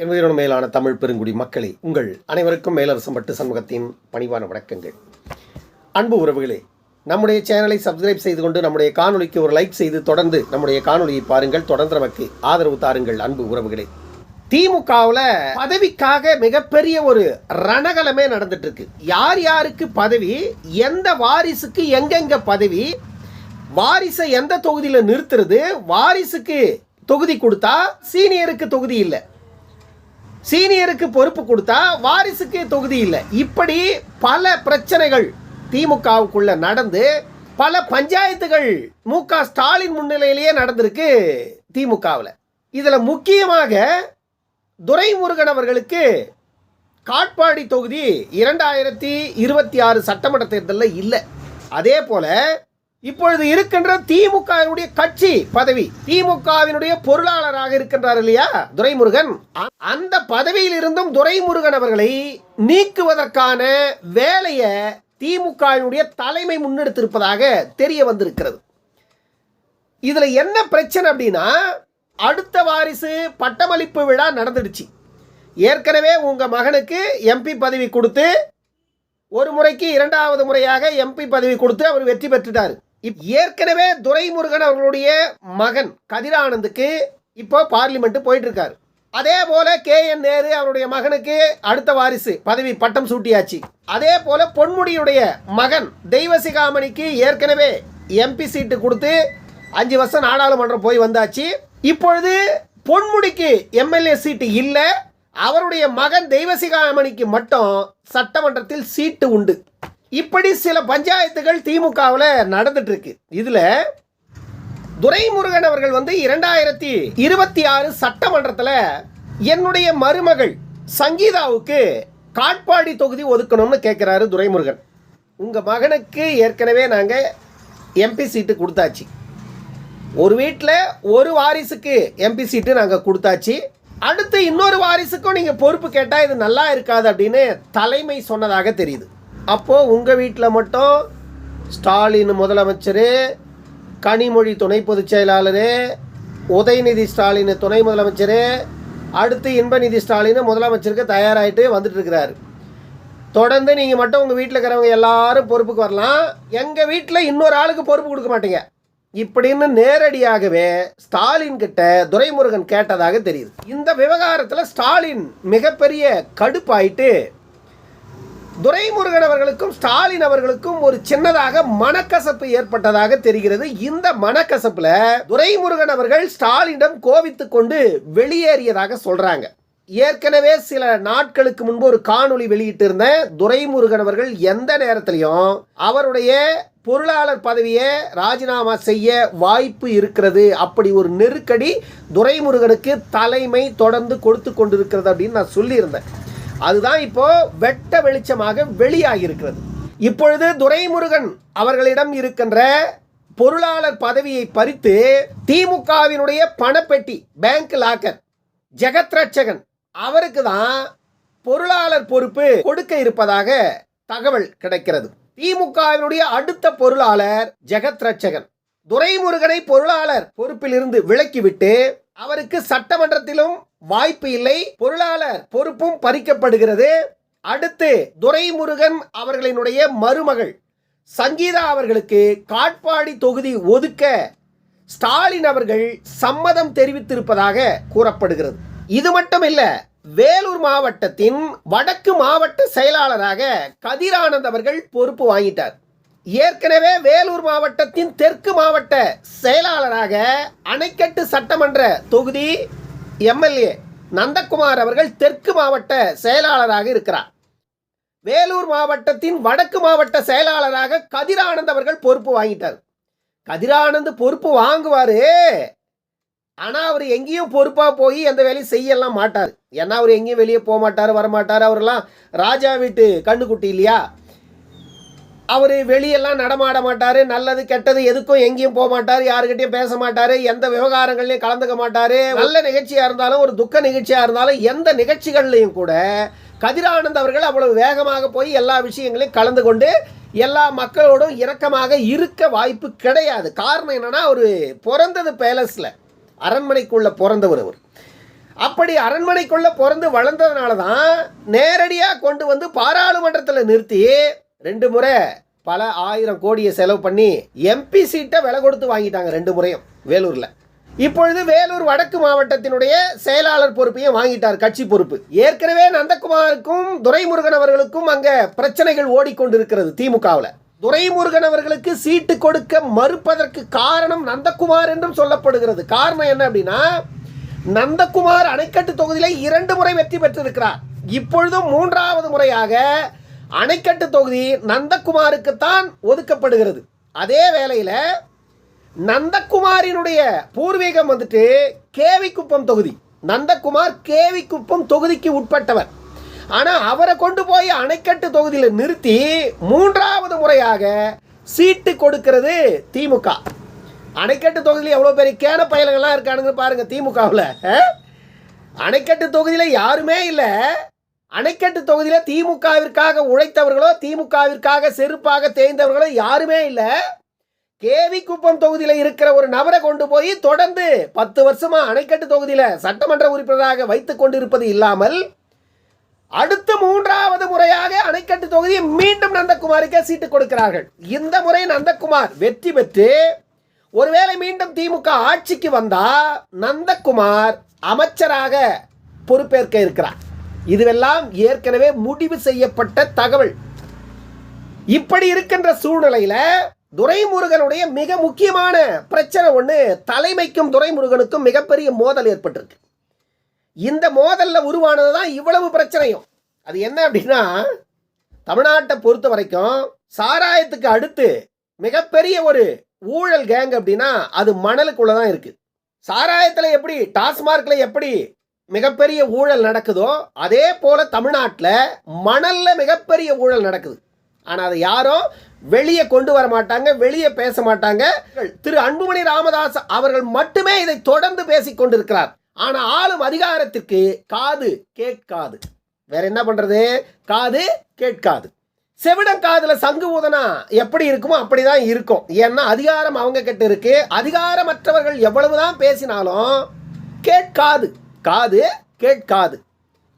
என்பதோட மேலான தமிழ் பெருங்குடி மக்களே உங்கள் அனைவருக்கும் மேலரசம் பட்டு சமூகத்தின் பணிவான வணக்கங்கள். அன்பு உறவுகளே நம்முடைய சேனலை சப்ஸ்கிரைப் செய்து கொண்டு நம்முடைய காணொலிக்கு ஒரு லைக் செய்து தொடர்ந்து நம்முடைய காணொலியை பாருங்கள். தொடர்ந்து நமக்கு ஆதரவு தாருங்கள் அன்பு உறவுகளே. திமுகவில் பதவிக்காக மிகப்பெரிய ஒரு ரணகலமே நடந்துட்டு இருக்கு யார் யாருக்கு பதவி எந்த வாரிசுக்கு எங்கெங்க பதவி வாரிசை எந்த தொகுதியில் நிறுத்துறது வாரிசுக்கு தொகுதி கொடுத்தா சீனியருக்கு தொகுதி இல்லை. சீனியருக்கு பொறுப்பு கொடுத்தா வாரிசுக்கு தொகுதி இல்லை. இப்படி பல பிரச்சனைகள் திமுகவுக்குள்ள நடந்து பல பஞ்சாயத்துகள் மு க ஸ்டாலின் முன்னிலையிலேயே நடந்திருக்கு திமுகவில். இதில் முக்கியமாக துரைமுருகன் அவர்களுக்கு காட்பாடி தொகுதி இரண்டாயிரத்தி இருபத்தி ஆறு சட்டமன்ற தேர்தலில் இல்லை. அதே போல இப்பொழுது இருக்கின்ற திமுகவினுடைய கட்சி பதவி திமுகவினுடைய பொருளாளராக இருக்கின்றார் இல்லையா? துரைமுருகன். அ- அந்த பதவியில் இருந்தும் துரைமுருகன் அவர்களை நீக்குவதற்கான வேலையை திமுகவினுடைய தலைமை முன்னெடுத்திருப்பதாக தெரிய வந்திருக்கிறது. இதுல என்ன பிரச்சனை அப்படின்னா அடுத்த வாரிசு பட்டமளிப்பு விழா நடந்துடுச்சு. ஏற்கனவே உங்க மகனுக்கு எம்பி பதவி கொடுத்து ஒரு முறைக்கு இரண்டாவது முறையாக எம்பி பதவி கொடுத்து அவர் வெற்றி பெற்றுட்டார். இப் ஏற்கனவே துரைமுருகன் அவர்களுடைய மகன் கதிரானந்துக்கு இப்போ பார்லிமெண்ட்டு போயிட்டு இருக்காரு அதே போல கே என் நேரு அவருடைய மகனுக்கு அடுத்த வாரிசு பதவி பட்டம் சூட்டியாச்சு. அதே போல பொன்முடியுடைய மகன் தெய்வசிகாமணிக்கு ஏற்கனவே எம்பி சீட்டு கொடுத்து அஞ்சு வருஷம் நாடாளுமன்றம் போய் வந்தாச்சு. இப்பொழுது பொன்முடிக்கு எம்எல்ஏ சீட்டு இல்லை அவருடைய மகன் தெய்வசிகாமணிக்கு மட்டும் சட்டமன்றத்தில் சீட்டு உண்டு. இப்படி சில பஞ்சாயத்துகள் திமுகவில் நடந்துட்டுருக்கு. இதில் துரைமுருகன் அவர்கள் வந்து இரண்டாயிரத்தி இருபத்தி ஆறு சட்டமன்றத்தில் என்னுடைய மருமகள் சங்கீதாவுக்கு காட்பாடி தொகுதி ஒதுக்கணும்னு கேட்குறாரு துரைமுருகன். உங்கள் மகனுக்கு ஏற்கனவே நாங்கள் எம்பி சீட்டு கொடுத்தாச்சு. ஒரு வீட்டில் ஒரு வாரிசுக்கு எம்பி சீட்டு நாங்கள் கொடுத்தாச்சு. அடுத்து இன்னொரு வாரிசுக்கும் நீங்கள் பொறுப்பு கேட்டால் இது நல்லா இருக்காது அப்படின்னு தலைமை சொன்னதாக தெரியுது. அப்போது உங்கள் வீட்டில் மட்டும் ஸ்டாலின் முதலமைச்சர் கனிமொழி துணை பொதுச் செயலாளர் உதயநிதி ஸ்டாலின் துணை முதலமைச்சர் அடுத்து இன்பநிதி ஸ்டாலின் முதலமைச்சருக்கு தயாராகிட்டு வந்துட்டு இருக்கிறாரு தொடர்ந்து நீங்கள் மட்டும் உங்கள் வீட்டில் இருக்கிறவங்க எல்லாரும் பொறுப்புக்கு வரலாம். எங்கள் வீட்டில் இன்னொரு ஆளுக்கு பொறுப்பு கொடுக்க மாட்டீங்க. இப்படின்னு நேரடியாகவே ஸ்டாலின் கிட்ட துரைமுருகன் கேட்டதாக தெரியுது. இந்த விவகாரத்தில் ஸ்டாலின் மிகப்பெரிய கடுப்பாயிட்டு துரைமுருகன் அவர்களுக்கும் ஸ்டாலின் அவர்களுக்கும் ஒரு சின்னதாக மனக்கசப்பு ஏற்பட்டதாக தெரிகிறது. இந்த மனக்கசப்புல துரைமுருகன் அவர்கள் ஸ்டாலினிடம் கோவித்து கொண்டு வெளியேறியதாக சொல்றாங்க. ஏற்கனவே சில நாட்களுக்கு முன்பு ஒரு காணொளி வெளியிட்டிருந்தேன். துரைமுருகன் அவர்கள் எந்த நேரத்திலையும் அவருடைய பொருளாளர் பதவியை ராஜினாமா செய்ய வாய்ப்பு இருக்கிறது. அப்படி ஒரு நெருக்கடி துரைமுருகனுக்கு தலைமை தொடர்ந்து கொடுத்து கொண்டிருக்கிறது அப்படின்னு நான் சொல்லியிருந்தேன். அதுதான் இப்போ வெட்ட வெளிச்சமாக வெளியாகியிருக்கிறது இப்பொழுது துரைமுருகன் அவர்களிடம் இருக்கின்ற பொருளாளர் பதவியை பறித்து திமுகவினுடைய பணப்பெட்டி பேங்க் லாக்கர் ஜெகத் ரட்சகன் அவருக்கு தான் பொருளாளர் பொறுப்பு கொடுக்க இருப்பதாக தகவல் கிடைக்கிறது. திமுகவினுடைய அடுத்த பொருளாளர் ஜெகத் ரட்சகன் துரைமுருகனை பொருளாளர் பொறுப்பிலிருந்து விலக்கிவிட்டு அவருக்கு சட்டமன்றத்திலும் வாய்ப்பு இல்லை. பொருளாளர் பொறுப்பும் பறிக்கப்படுகிறது. அடுத்து துரைமுருகன் அவர்களினுடைய மருமகள் சங்கீதா அவர்களுக்கு காட்பாடி தொகுதி ஒதுக்க ஸ்டாலின் அவர்கள் சம்மதம் தெரிவித்திருப்பதாக கூறப்படுகிறது. இது மட்டும் இல்ல வேலூர் மாவட்டத்தின் வடக்கு மாவட்ட செயலாளராக கதிரானந்த் அவர்கள் பொறுப்பு வாங்கிட்டார். ஏற்கனவே வேலூர் மாவட்டத்தின் தெற்கு மாவட்ட செயலாளராக அணைக்கட்டு சட்டமன்ற தொகுதி எம்எல்ஏ நந்தகுமார் அவர்கள் தெற்கு மாவட்ட செயலாளராக இருக்கிறார். வேலூர் மாவட்டத்தின் வடக்கு மாவட்ட செயலாளராக கதிரானந்த் அவர்கள் பொறுப்பு வாங்கிட்டார். கதிரானந்த் பொறுப்பு வாங்குவார். ஆனால் அவர் எங்கேயும் பொறுப்பாக போய் எந்த வேலையும் செய்யலாம் மாட்டார். ஏன்னா அவர் எங்கேயும் வெளியே போக மாட்டார் வரமாட்டார். அவரெல்லாம் ராஜா வீட்டு கண்ணுக்குட்டி இல்லையா? அவர் வெளியெல்லாம் நடமாட மாட்டார். நல்லது கெட்டது எதுக்கும் எங்கேயும் போக மாட்டார். யாருக்கிட்டையும் பேச மாட்டார். எந்த விவகாரங்கள்லையும் கலந்துக்க மாட்டார். நல்ல நிகழ்ச்சியாக இருந்தாலும் ஒரு துக்க நிகழ்ச்சியாக இருந்தாலும் எந்த நிகழ்ச்சிகள்லையும் கூட கதிரானந்த் அவர்கள் அவ்வளவு வேகமாக போய் எல்லா விஷயங்களையும் கலந்து கொண்டு எல்லா மக்களோடும் இரக்கமாக இருக்க வாய்ப்பு கிடையாது. காரணம் என்னென்னா அவர் பிறந்தது பேலஸில். அரண்மனைக்குள்ளே பிறந்தவர் அவர். அப்படி அரண்மனைக்குள்ளே பிறந்து வளர்ந்ததுனால தான் நேரடியாக கொண்டு வந்து பாராளுமன்றத்தில் நிறுத்தி ரெண்டு முறை பல ஆயிரம் கோடியை செலவு பண்ணி எம்பி சீட்டை விலை கொடுத்து வாங்கிட்டாங்க ரெண்டு முறையும் வேலூரில். இப்பொழுது வேலூர் வடக்கு மாவட்டத்தினுடைய செயலாளர் பொறுப்பையும் வாங்கிட்டார் கட்சி பொறுப்பு. ஏற்கனவே நந்தகுமாருக்கும் துரைமுருகன் அவர்களுக்கும் அங்கே பிரச்சனைகள் ஓடிக்கொண்டிருக்கிறது திமுகவில். துரைமுருகன் அவர்களுக்கு சீட்டு கொடுக்க மறுப்பதற்கு காரணம் நந்தகுமார் என்றும் சொல்லப்படுகிறது. காரணம் என்ன அப்படின்னா நந்தகுமார் அணைக்கட்டு தொகுதியில் இரண்டு முறை வெற்றி பெற்றிருக்கிறார். இப்பொழுதும் மூன்றாவது முறையாக அணைக்கட்டு தொகுதி நந்தகுமாருக்குத்தான் ஒதுக்கப்படுகிறது. அதே வேளையில் நந்தகுமாரினுடைய பூர்வீகம் வந்துட்டு கேவிக்குப்பம் தொகுதி. நந்தகுமார் கேவிக்குப்பம் தொகுதிக்கு உட்பட்டவர். ஆனால் அவரை கொண்டு போய் அணைக்கட்டு தொகுதியில் நிறுத்தி மூன்றாவது முறையாக சீட்டு கொடுக்கிறது திமுக. அணைக்கட்டு தொகுதியில் எவ்வளோ பெரிய கேன பயல்கள்லாம் இருக்கானுங்க பாருங்கள் திமுகவில். அணைக்கட்டு தொகுதியில் யாருமே இல்லை. அணைக்கட்டு தொகுதியில் திமுகவிற்காக உழைத்தவர்களோ திமுகவிற்காக செருப்பாக தேய்ந்தவர்களோ யாருமே இல்லை. கேவி குப்பம் தொகுதியில் இருக்கிற ஒரு நபரை கொண்டு போய் தொடர்ந்து பத்து வருஷமா அணைக்கட்டு தொகுதியில் சட்டமன்ற உறுப்பினராக வைத்துக் கொண்டிருப்பது இல்லாமல் அடுத்த மூன்றாவது முறையாக அணைக்கட்டு தொகுதியை மீண்டும் நந்தகுமாருக்கே சீட்டு கொடுக்கிறார்கள். இந்த முறை நந்தகுமார் வெற்றி பெற்று ஒருவேளை மீண்டும் திமுக ஆட்சிக்கு வந்தா நந்தகுமார் அமைச்சராக பொறுப்பேற்க இருக்கிறார். இதுவெல்லாம் ஏற்கனவே முடிவு செய்யப்பட்ட தகவல். இப்படி இருக்கின்ற சூழ்நிலையில துரைமுருகனுடைய மிக முக்கியமான பிரச்சனை ஒன்று தலைமைக்கும் துரைமுருகனுக்கும் மிகப்பெரிய மோதல் ஏற்பட்டிருக்கு. இந்த மோதல்ல உருவானது தான் இவ்வளவு பிரச்சனையும். அது என்ன அப்படின்னா தமிழ்நாட்டை பொறுத்த வரைக்கும் சாராயத்துக்கு அடுத்து மிகப்பெரிய ஒரு ஊழல் கேங் அப்படின்னா அது மணலுக்குள்ளே தான் இருக்கு. சாராயத்தில் எப்படி டாஸ்மார்க்கில் எப்படி மிகப்பெரிய ஊழல் நடக்குதோ அதே போல தமிழ்நாட்டில் மணல்ல மிகப்பெரிய ஊழல் நடக்குது. ஆனால் அதை யாரும் வெளியே கொண்டு வர மாட்டாங்க வெளியே பேச மாட்டாங்க. திரு அன்புமணி ராமதாஸ் அவர்கள் மட்டுமே இதை தொடர்ந்து பேசிக் கொண்டிருக்கிறார். ஆனால் ஆளும் அதிகாரத்திற்கு காது கேட்காது. வேற என்ன பண்றது? காது கேட்காது. செவிடம் காதில் சங்கு ஊதனா எப்படி இருக்குமோ அப்படி தான் இருக்கும். ஏன்னா அதிகாரம் அவங்க கிட்ட இருக்கு. அதிகாரமற்றவர்கள் எவ்வளவுதான் பேசினாலும் கேட்காது. காது கேட்காது.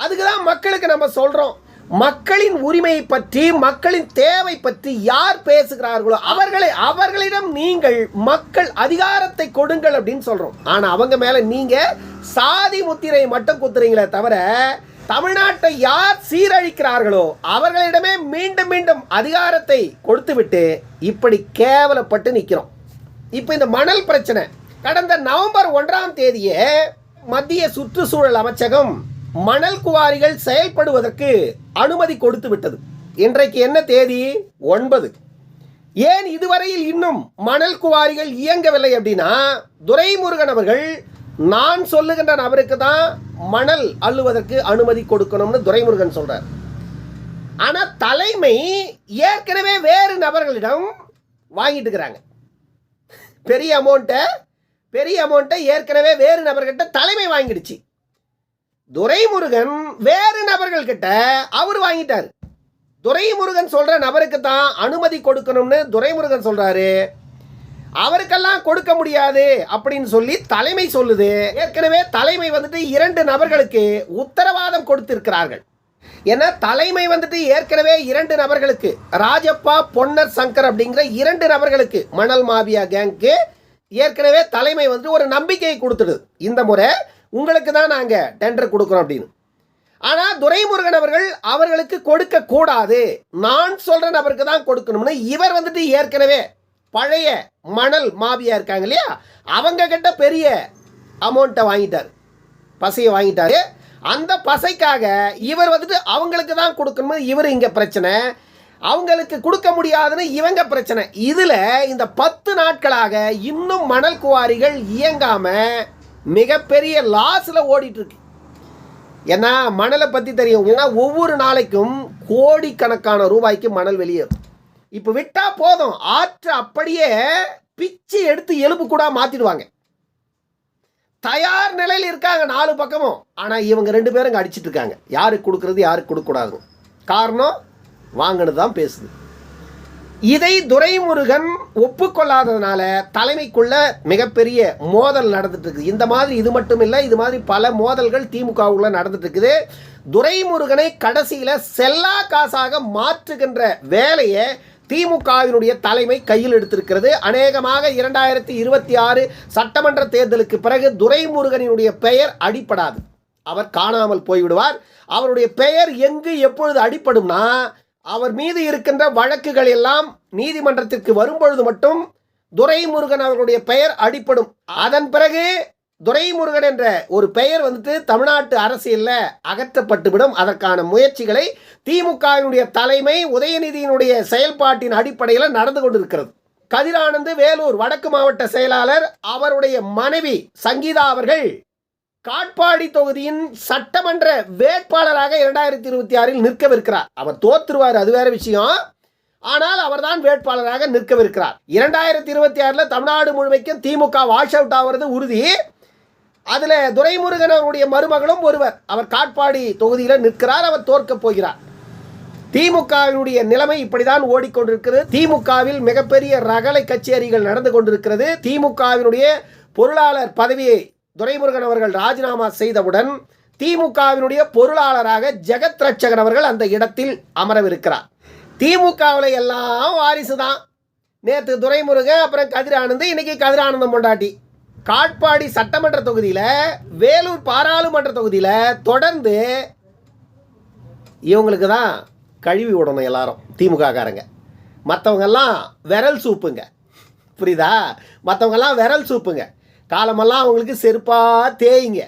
அதுக்கு தான் மக்களுக்கு நம்ம சொல்கிறோம் மக்களின் உரிமையை பற்றி மக்களின் தேவை பற்றி யார் பேசுகிறார்களோ அவர்களை அவர்களிடம் நீங்கள் மக்கள் அதிகாரத்தை கொடுங்கள் அப்படின்னு சொல்கிறோம் ஆனால் அவங்க மேலே நீங்கள் சாதி முத்திரை மட்டும் குத்துறீங்களே தவிர தமிழ்நாட்டை யார் சீரழிக்கிறார்களோ அவர்களிடமே மீண்டும் மீண்டும் அதிகாரத்தை கொடுத்துவிட்டு இப்படி கேவலப்பட்டு நிற்கிறோம் இப்போ இந்த மணல் பிரச்சனை கடந்த நவம்பர் ஒன்றாம் தேதியே மத்திய சுற்றுச்சூழல் அமைச்சகம் மணல் குவாரிகள் செயல்படுவதற்கு அனுமதி கொடுத்து விட்டது. இன்றைக்கு என்ன தேதி? ஒன்பது. ஏன் இதுவரையில் இன்னும் மணல் குவாரிகள் இயங்கவில்லை அப்படின்னா துரைமுருகன் அவர்கள் நான் சொல்லுகின்ற நபருக்கு தான் மணல் அள்ளுவதற்கு அனுமதி கொடுக்கணும்னு துரைமுருகன் சொல்றார். ஆனா தலைமை ஏற்கனவே வேறு நபர்களிடம் வாங்கிட்டு இருக்கிறாங்க. பெரிய அமௌண்ட்டை பெரிய அமௌண்ட்டை ஏற்கனவே வேறு நபர்கிட்ட தலைமை வாங்கிடுச்சு. துரைமுருகன் வேறு நபர்கள்கிட்ட அவர் வாங்கிட்டார். துரைமுருகன் சொல்கிற நபருக்கு தான் அனுமதி கொடுக்கணும்னு துரைமுருகன் சொல்கிறாரு அவருக்கெல்லாம் கொடுக்க முடியாது அப்படின்னு சொல்லி தலைமை சொல்லுது. ஏற்கனவே தலைமை வந்துட்டு இரண்டு நபர்களுக்கு உத்தரவாதம் கொடுத்திருக்கிறார்கள். ஏன்னா தலைமை வந்துட்டு ஏற்கனவே இரண்டு நபர்களுக்கு ராஜப்பா பொன்னர் சங்கர் அப்படிங்கிற இரண்டு நபர்களுக்கு மணல் மாபியா கேங்க்கு ஏற்கனவே தலைமை வந்துட்டு ஒரு நம்பிக்கையை கொடுத்துடுது. இந்த முறை உங்களுக்கு தான் நாங்கள் டெண்டர் கொடுக்குறோம் அப்படின்னு. ஆனால் துரைமுருகன் அவர்கள் அவர்களுக்கு கொடுக்க கூடாது. நான் சொல்கிற நபருக்கு தான் கொடுக்கணும்னு இவர் வந்துட்டு ஏற்கனவே பழைய மணல் மாபியா இருக்காங்க இல்லையா? அவங்க கிட்ட பெரிய அமௌண்ட்டை வாங்கிட்டார். பசையை வாங்கிட்டாரு. அந்த பசைக்காக இவர் வந்துட்டு அவங்களுக்கு தான் கொடுக்கணும் இவர் இங்கே பிரச்சனை. அவங்களுக்கு கொடுக்க முடியாதுன்னு இவங்க பிரச்சனை. இதில் இந்த பத்து நாட்களாக இன்னும் மணல் குவாரிகள் இயங்காமல் மிகப்பெரிய லாஸில் ஓடிட்டுருக்கு. ஏன்னா மணலை பற்றி தெரியும். ஏன்னா ஒவ்வொரு நாளைக்கும் கோடிக்கணக்கான ரூபாய்க்கு மணல் வெளியேறும். இப்போ விட்டால் போதும். ஆற்று அப்படியே பிச்சு எடுத்து எலும்பு கூட மாற்றிடுவாங்க தயார் நிலையில் இருக்காங்க நாலு பக்கமும். ஆனால் இவங்க ரெண்டு பேரும் இங்கே அடிச்சிட்டு இருக்காங்க யாருக்கு கொடுக்குறது யாருக்கு கொடுக்கக்கூடாது காரணம் வாங்கினது தான் பேசுது. இதை துரைமுருகன் ஒப்புக்கொள்ளாததுனால தலைமைக்குள்ள மிகப்பெரிய மோதல் நடந்துட்டு இருக்குது இந்த மாதிரி இது மட்டும் இல்லை இது மாதிரி பல மோதல்கள் திமுகவுக்குள்ள நடந்துட்டு இருக்குது துரைமுருகனை கடைசியில் செல்லா காசாக மாற்றுகின்ற வேலையை திமுகவினுடைய தலைமை கையில் எடுத்திருக்கிறது. அநேகமாக இரண்டாயிரத்தி இருபத்தி ஆறு சட்டமன்ற தேர்தலுக்கு பிறகு துரைமுருகனினுடைய பெயர் அடிப்படாது அவர் காணாமல் போய்விடுவார். அவருடைய பெயர் எங்கு எப்பொழுது அடிப்படும்னா அவர் மீது இருக்கின்ற வழக்குகள் எல்லாம் நீதிமன்றத்திற்கு வரும்பொழுது மட்டும் துரைமுருகன் அவர்களுடைய பெயர் அடிப்படும். அதன் பிறகு துரைமுருகன் என்ற ஒரு பெயர் வந்துட்டு தமிழ்நாட்டு அரசியலில் அகற்றப்பட்டுவிடும். அதற்கான முயற்சிகளை திமுகவினுடைய தலைமை உதயநிதியினுடைய செயல்பாட்டின் அடிப்படையில் நடந்து கொண்டிருக்கிறது. கதிரானந்து வேலூர் வடக்கு மாவட்ட செயலாளர் அவருடைய மனைவி சங்கீதா அவர்கள் காட்பாடி தொகுதியின் சட்டமன்ற வேட்பாளராக இரண்டாயிரத்தி இருபத்தி ஆறில் நிற்கவிருக்கிறார். அவர் தோத்துருவார் அது வேற விஷயம். ஆனால் அவர்தான் வேட்பாளராக நிற்கவிருக்கிறார். இரண்டாயிரத்தி இருபத்தி ஆறில் தமிழ்நாடு முழுமைக்கும் திமுக வாஷ் அவுட் ஆகிறது உறுதி. அதில் துரைமுருகன் அவருடைய மருமகளும் ஒருவர். அவர் காட்பாடி தொகுதியில் நிற்கிறார் அவர் தோற்கப் போகிறார். திமுகவினுடைய நிலைமை இப்படிதான் ஓடிக்கொண்டிருக்கிறது. திமுகவில் மிகப்பெரிய ரகலை கச்சேரிகள் நடந்து கொண்டிருக்கிறது. திமுகவினுடைய பொருளாளர் பதவியை துரைமுருகன் அவர்கள் ராஜினாமா செய்தவுடன் திமுகவினுடைய பொருளாளராக ஜெகத் ரட்சகன் அவர்கள் அந்த இடத்தில் அமரவிருக்கிறார். திமுகவில் எல்லாம் வாரிசு தான் நேற்று துரைமுருகன் அப்புறம் கதிரானந்து இன்னைக்கு கதிரானந்தம் பொண்டாட்டி. காட்பாடி சட்டமன்ற தொகுதியில் வேலூர் பாராளுமன்ற தொகுதியில் தொடர்ந்து இவங்களுக்கு தான் கழுவி விடணும் எல்லாரும் திமுககாரங்க. மற்றவங்கெல்லாம் விரல் சூப்புங்க. புரியுதா? மற்றவங்கெல்லாம் விரல் சூப்புங்க. காலமெல்லாம் அவங்களுக்கு செருப்பாக தேயுங்க.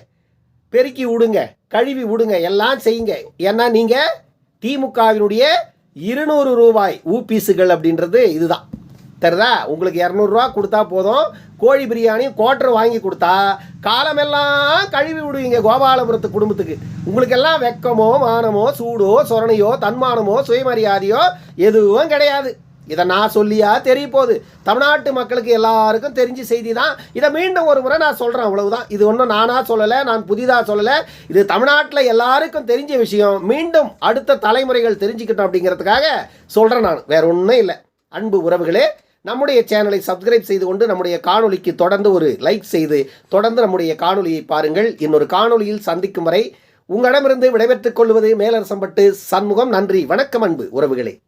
பெருக்கி விடுங்க கழுவி விடுங்க எல்லாம் செய்யுங்க. ஏன்னா நீங்கள் திமுகவினுடைய இருநூறு ரூபாய் ஊபீஸுகள் அப்படின்றது இதுதான். தெரியுதா? உங்களுக்கு இரநூறுவா கொடுத்தா போதும். கோழி பிரியாணி கோட்டர் வாங்கி கொடுத்தா காலமெல்லாம் கழுவி விடுவீங்க கோபாலபுரத்து குடும்பத்துக்கு. உங்களுக்கெல்லாம் வெக்கமோ மானமோ சூடோ சொரணையோ தன்மானமோ சுயமரியாதையோ எதுவும் கிடையாது. இதை நான் சொல்லியா? தெரிய போகுது. தமிழ்நாட்டு மக்களுக்கு எல்லாருக்கும் தெரிஞ்ச செய்தி தான் இதை மீண்டும் ஒரு முறை நான் சொல்கிறேன் அவ்வளவுதான். இது ஒன்றும் நானாக சொல்லலை நான் புதிதாக சொல்லலை. இது தமிழ்நாட்டில் எல்லாருக்கும் தெரிஞ்ச விஷயம். மீண்டும் அடுத்த தலைமுறைகள் தெரிஞ்சுக்கிட்டோம் அப்படிங்கிறதுக்காக சொல்கிறேன் நான். வேற ஒன்றும் இல்லை. அன்பு உறவுகளே நம்முடைய சேனலை சப்ஸ்கிரைப் செய்து கொண்டு நம்முடைய காணொலிக்கு தொடர்ந்து ஒரு லைக் செய்து தொடர்ந்து நம்முடைய காணொலியை பாருங்கள். இன்னொரு காணொலியில் சந்திக்கும் வரை உங்களிடமிருந்து விடைபெற்றுக் கொள்வது மேலரசம்பட்டு சண்முகம். நன்றி வணக்கம் அன்பு உறவுகளே.